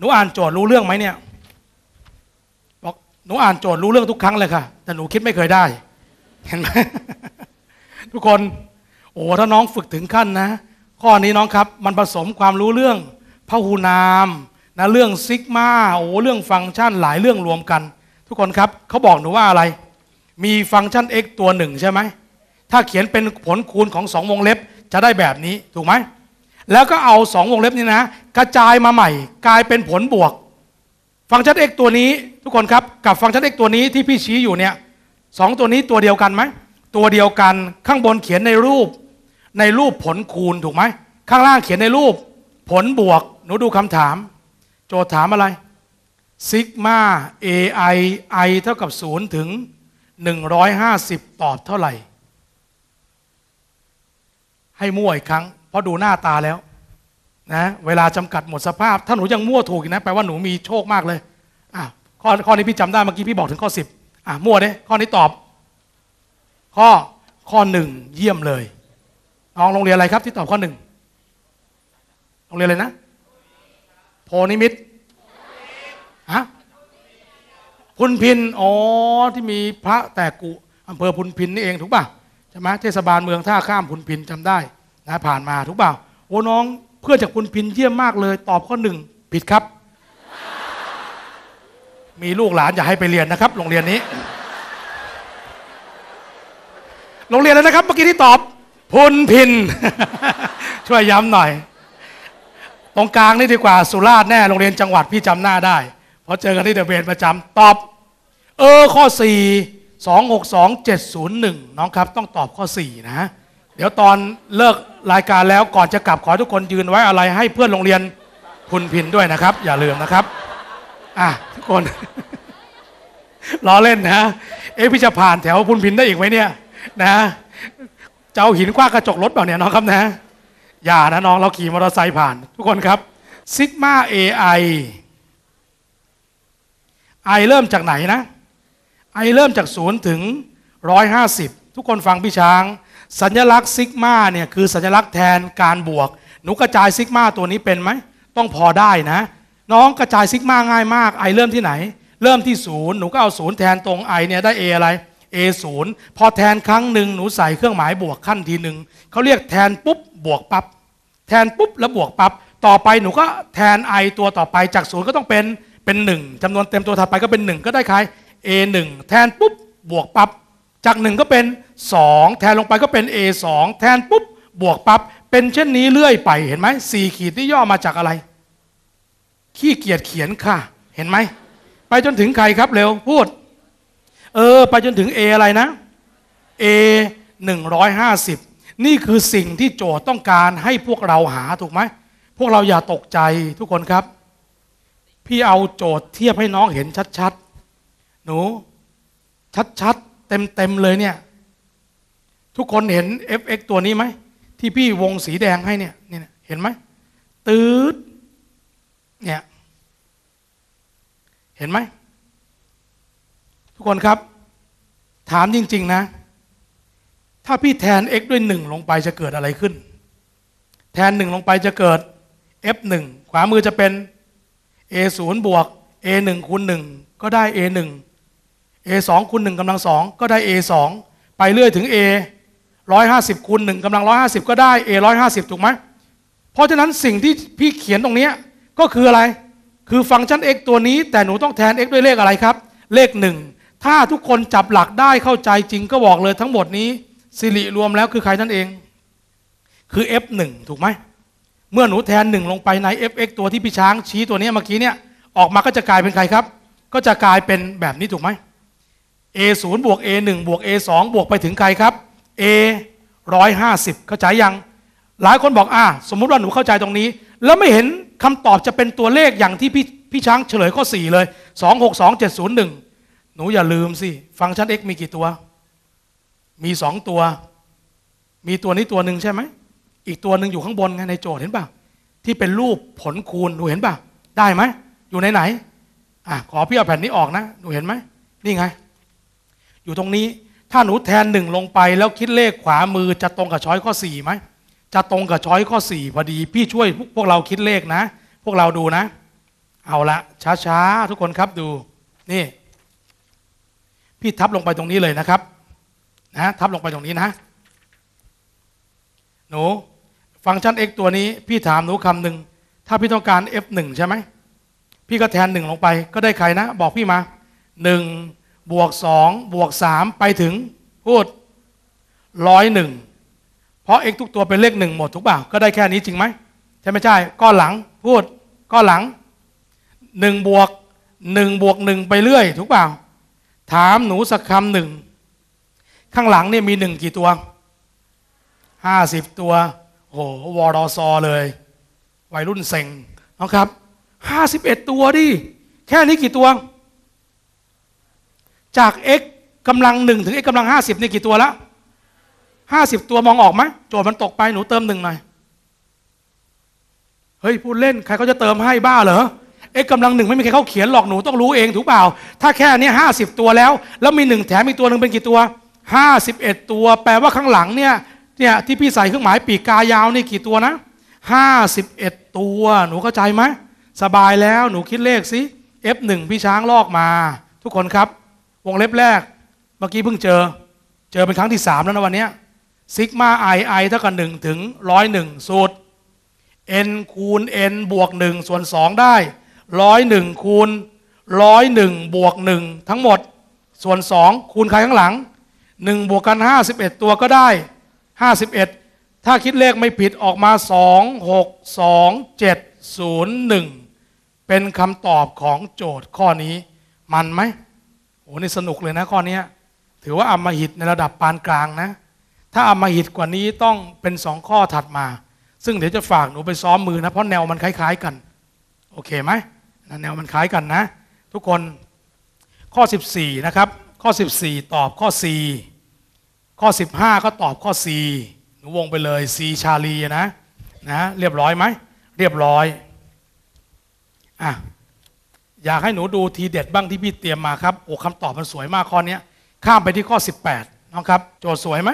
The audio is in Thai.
หนูอ่านโจทย์รู้เรื่องไหมเนี่ยบอกหนูอ่านโจทย์รู้เรื่องทุกครั้งเลยค่ะ แต่หนูคิดไม่เคยได้ เห็นไหมทุกคนโอ้ถ้าน้องฝึกถึงขั้นนะ ข้อนี้น้องครับ มันผสมความรู้เรื่องพหูนามนะเรื่องซิกมาโอ้เรื่องฟังก์ชันหลายเรื่องรวมกัน ทุกคนครับเขาบอกหนูว่าอะไร มีฟังก์ชัน x ตัวหนึ่งใช่ไหมถ้าเขียนเป็นผลคูณของสองวงเล็บจะได้แบบนี้ถูกไหมแล้วก็เอาสองวงเล็บนี้นะ กระจายมาใหม่ กลายเป็นผลบวก ฟังก์ชัน x ตัวนี้ทุกคนครับกับฟังก์ชัน x ตัวนี้ที่พี่ชี้อยู่เนี่ยสองตัวนี้ตัวเดียวกันไหมตัวเดียวกันข้างบนเขียนในรูป ในรูปผลคูณถูกไหมข้างล่างเขียนในรูป ผลบวกหนูดูคำถาม โจทย์ถามอะไรซิกมา ai i เท่ากับ 0 ถึง 150 ตอบเท่าไหร่ ให้มั่วอีกครั้ง เพราะดูหน้าตาแล้ว นะเวลาจำกัดหมดสภาพ ถ้าหนูยังมั่วถูกนะแปลว่าหนูมีโชคมากเลยอะข้อข้อนี้พี่จำได้เมื่อกี้พี่บอกถึงข้อ10อะมั่วเด้ข้อนี้ตอบ ข้อข้อหนึ่งเยี่ยมเลยน้องโรงเรียนอะไรครับ ที่ตอบข้อหนึ่งโรงเรียนอะไรนะ โพนิมิตฮะพุนพินอ๋อที่มีพระแตกกุอำเภอพุนพินนี่เองถูกป่ะใช่ไหมเทศบาลเมืองท่าข้ามพุนพินจำได้นะผ่านมาถูกป่ะโอ้น้อง เพื่อจากพุนพินเยี่ยมมากเลย ตอบข้อหนึ่งผิดครับ มีลูกหลานอย่าให้ไปเรียนนะครับ โรงเรียนนี้ โรงเรียนแล้วนะครับ เมื่อกี้ที่ตอบ พุนพิน ช่วยย้ำหน่อย ตรงกลางนี่ดีกว่าสุราษฎร์แน่โรงเรียนจังหวัดพี่จำหน้าได้เพราะเจอกันที่เดอะเบนประจำตอบ เออข้อ4 2 6 2 7 0 1น้องครับ ต้องตอบข้อ4นะ เดี๋ยวตอนเลิก รายการแล้วก่อนจะกลับขอทุกคนยืนไว้อะไรให้เพื่อนโรงเรียนพุนพินด้วยนะครับ อย่าลืมนะครับอะทุกคนล้อเล่นนะเอ๊ะพี่จะผ่านแถวพุนพินได้อีกไหมเนี่ย นะจะเอาหินคว้ากระจกรถเปล่าเนี่ยน้องครับนะ อย่านะน้องเราขี่มอเตอร์ไซค์ผ่าน ทุกคนครับซิกมาเอไอไอเริ่มจากไหนนะไอเริ่มจากศูนย์ถึงร้อยห้าสิบทุกคนฟังพี่ช้าง สัญลักษณ์ซิกมาเนี่ยคือสัญลักษณ์แทนการบวก หนูกระจายซิกมาตัวนี้เป็นไหม ต้องพอได้นะ น้องกระจายซิกมาง่ายมาก ไอเริ่มที่ไหน เริ่มที่ศูนย์หนูก็เอาศูนย์แทนตรงไอเนี่ยได้เออะไร a ศูนย์พอแทนครั้งหนึ่งหนูใส่เครื่องหมายบวกขั้นทีหนึ่งเขาเรียกแทนปุ๊บบวกปับ๊บแทนปุ๊บแล้วบวกปับ๊บต่อไปหนูก็แทน i ตัวต่อไปจากศูนย์ก็ต้องเป็นเป็นหนึ่งจำนวนเต็มตัวถัดไปก็เป็นหนึ่งก็ได้ใคร a หนึ่งแทนปุ๊บบวกปับ๊บ จากหนึ่งก็เป็นสองแทนลงไปก็เป็น a สองแทนปุ๊บบวกปับ๊บเป็นเช่นนี้เรื่อยไปเห็นไหมสี่ขีดที่ย่อมาจากอะไร ขี้เกียจเขียนค่ะ เห็นไหม ไปจนถึงใครครับเร็วพูด เออ ไปจนถึง A อะไรนะ A 150 นี่คือสิ่งที่โจทย์ต้องการให้พวกเราหาถูกไหม พวกเราอย่าตกใจทุกคนครับ พี่เอาโจทย์เทียบให้น้องเห็นชัดๆ หนู ชัดๆ เต็มๆเลยเนี่ย ทุกคนเห็น fx ตัวนี้ไหม ที่พี่วงสีแดงให้เนี่ยเนี่ยเห็นไหมตืดเนี่ยเห็นไหม ทุกคนครับ ถามจริง ๆ นะ ถ้าพี่แทน x ด้วยหนึ่งลงไปจะเกิดอะไรขึ้น แทนหนึ่งลงไปจะเกิด f หนึ่งขวามือจะเป็น a ศูนย์บวก a หนึ่งคูณหนึ่งก็ได้ a หนึ่ง a สองคูณหนึ่งกำลังสองก็ได้ a สองไปเรื่อยถึง a ร้อยห้าสิบคูณหนึ่งกำลังร้อยห้าสิบก็ได้ a ร้อยห้าสิบถูกไหมเพราะฉะนั้นสิ่งที่พี่เขียนตรงนี้ก็คืออะไร คือฟังก์ชัน x ตัวนี้ แต่หนูต้องแทน x ด้วยเลขอะไรครับ เลขหนึ่งถ้าทุกคนจับหลักได้เข้าใจจริงก็บอกเลยทั้งหมดนี้ สิริรวมแล้วคือใครนั่นเอง คือ f1 ถูกไหมเมื่อหนูแทนหนึ่งลงไปใน fx ตัวที่พี่ช้างชี้ตัวนี้เมื่อกี้เนี่ยออกมาก็จะกลายเป็นใครครับ ก็จะกลายเป็นแบบนี้ถูกไหม a 0บวก a 1บวก a 2บวกไปถึงใครครับ a 150 เข้าใจยัง หลายคนบอกอ่าสมมุติว่าหนูเข้าใจตรงนี้ แล้วไม่เห็นคำตอบจะเป็นตัวเลขอย่างที่พี่พี่ช้างเฉลยข้อ 4 เลย 2 6 2 7 0 1 หนูอย่าลืมสิ ฟังก์ชัน x มีกี่ตัว มีสองตัว มีตัวนี้ตัวหนึ่งใช่ไหม อีกตัวหนึ่งอยู่ข้างบนไงในโจทย์เห็นป่ะ ที่เป็นรูปผลคูณหนูเห็นป่ะ ได้ไหม อยู่ไหนไหนอะขอพี่เอาแผ่นนี้ออกนะ หนูเห็นไหม นี่ไง อยู่ตรงนี้ ถ้าหนูแทนหนึ่งลงไปแล้วคิดเลขขวามือจะตรงกับช้อยข้อสี่ไหมจะตรงกับช้อยข้อสี่พอดี พี่ช่วยพวกเราคิดเลขนะ พวกเราดูนะ เอาละช้าๆทุกคนครับดูนี่ พี่ทับลงไปตรงนี้เลยนะครับนะทับลงไปตรงนี้นะ หนูฟังก์ชัน x ตัวนี้ พี่ถามหนูคำหนึ่งถ้าพี่ต้องการ f 1ใช่ไหมพี่ก็แทนหนึ่งลงไป ก็ได้ใครนะ บอกพี่มาหนึ่ง บวกสองบวกสามไปถึงพูดร้อยหนึ่งเพราะ x ทุกตัวเป็นเลขหนึ่งหมดทุกเปล่าก็ได้แค่นี้จริงไหมใช่ไม่ใช่ก้อนหลังพูดก้อนหลังหนึ่งบวกหนึ่งบวกหนึ่งไปเรื่อยถูกเปล่า ถามหนูสักคำหนึ่งข้างหลังเนี่ยมีหนึ่งกี่ตัวห้าสิบตัวโหวอรอซอเลย วัยรุ่นเซ็งนะครับห้าสิบเอ็ดตัวดิแค่นี้กี่ตัว จาก x กำลังหนึ่งถึง x กำลังห้าสิบนี่กี่ตัวละห้าสิบตัวมองออกไหมโจทย์มันตกไปหนูเติมหนึ่งหน่อยเฮ้ยพูดเล่นใครเขาจะเติมให้บ้าเหรอเอ็กกำลังหนึ่งไม่มีใครเขาเขียนหรอกหนูต้องรู้เองถูกเปล่า ถ้าแค่นี้ห้าสิบตัวแล้ว แล้วมีหนึ่งแถมอีตัวหนึ่งเป็นกี่ตัวห้าสิบเอ็ดตัว แปลว่าข้างหลังเนี่ยเนี่ยที่พี่ใส่เครื่องหมายปีกกายาวนี่กี่ตัวนะห้าสิบเอ็ดตัวหนูเข้าใจไหมสบายแล้วหนูคิดเลขสิ F1 พี่ช้างลอกมา ทุกคนครับ วงเล็บแรก เมื่อกี้เพิ่งเจอ เจอเป็นครั้งที่สามแล้วนะวันนี้ซิกมาไอไอเท่ากับหนึ่งถึงร้อยหนึ่งสูตร n คูณ n บวกหนึ่งส่วนสองได้ร้อยหนึ่งคูณร้อยหนึ่งบวกหนึ่งทั้งหมด ส่วนสองคูณใครข้างหลังหนึ่งบวกกันห้าสิบเอ็ดตัวก็ได้ห้าสิบเอ็ดถ้าคิดเลขไม่ผิดออกมาสองหกสองเจ็ดศูนย์หนึ่งเป็นคำตอบของโจทย์ข้อนี้มันไหม อ้นี่สนุกเลยนะข้อนี้ถือว่าอมหิตในระดับปานกลางนะ ถ้าอมหิตกว่านี้ต้องเป็นสองข้อถัดมา ซึ่งเดี๋ยวจะฝากหนูไปซ้อมมือนะ เพราะแนวมันคล้าย ๆกัน โอเคไหมแนวมันคล้ายกันนะ ทุกคนข้อ 14 นะครับ ข้อ 14 ตอบข้อ C ข้อ 15 ก็ตอบข้อ C หนูวงไปเลย C ชาลีนะนะ เรียบร้อยไหม เรียบร้อยอะ อยากให้หนูดูทีเด็ดบ้างที่พี่เตรียมมาครับโอ้คำตอบมันสวยมากข้อนี้ข้ามไปที่ข้อ 18น้องครับ โจทย์สวยไหม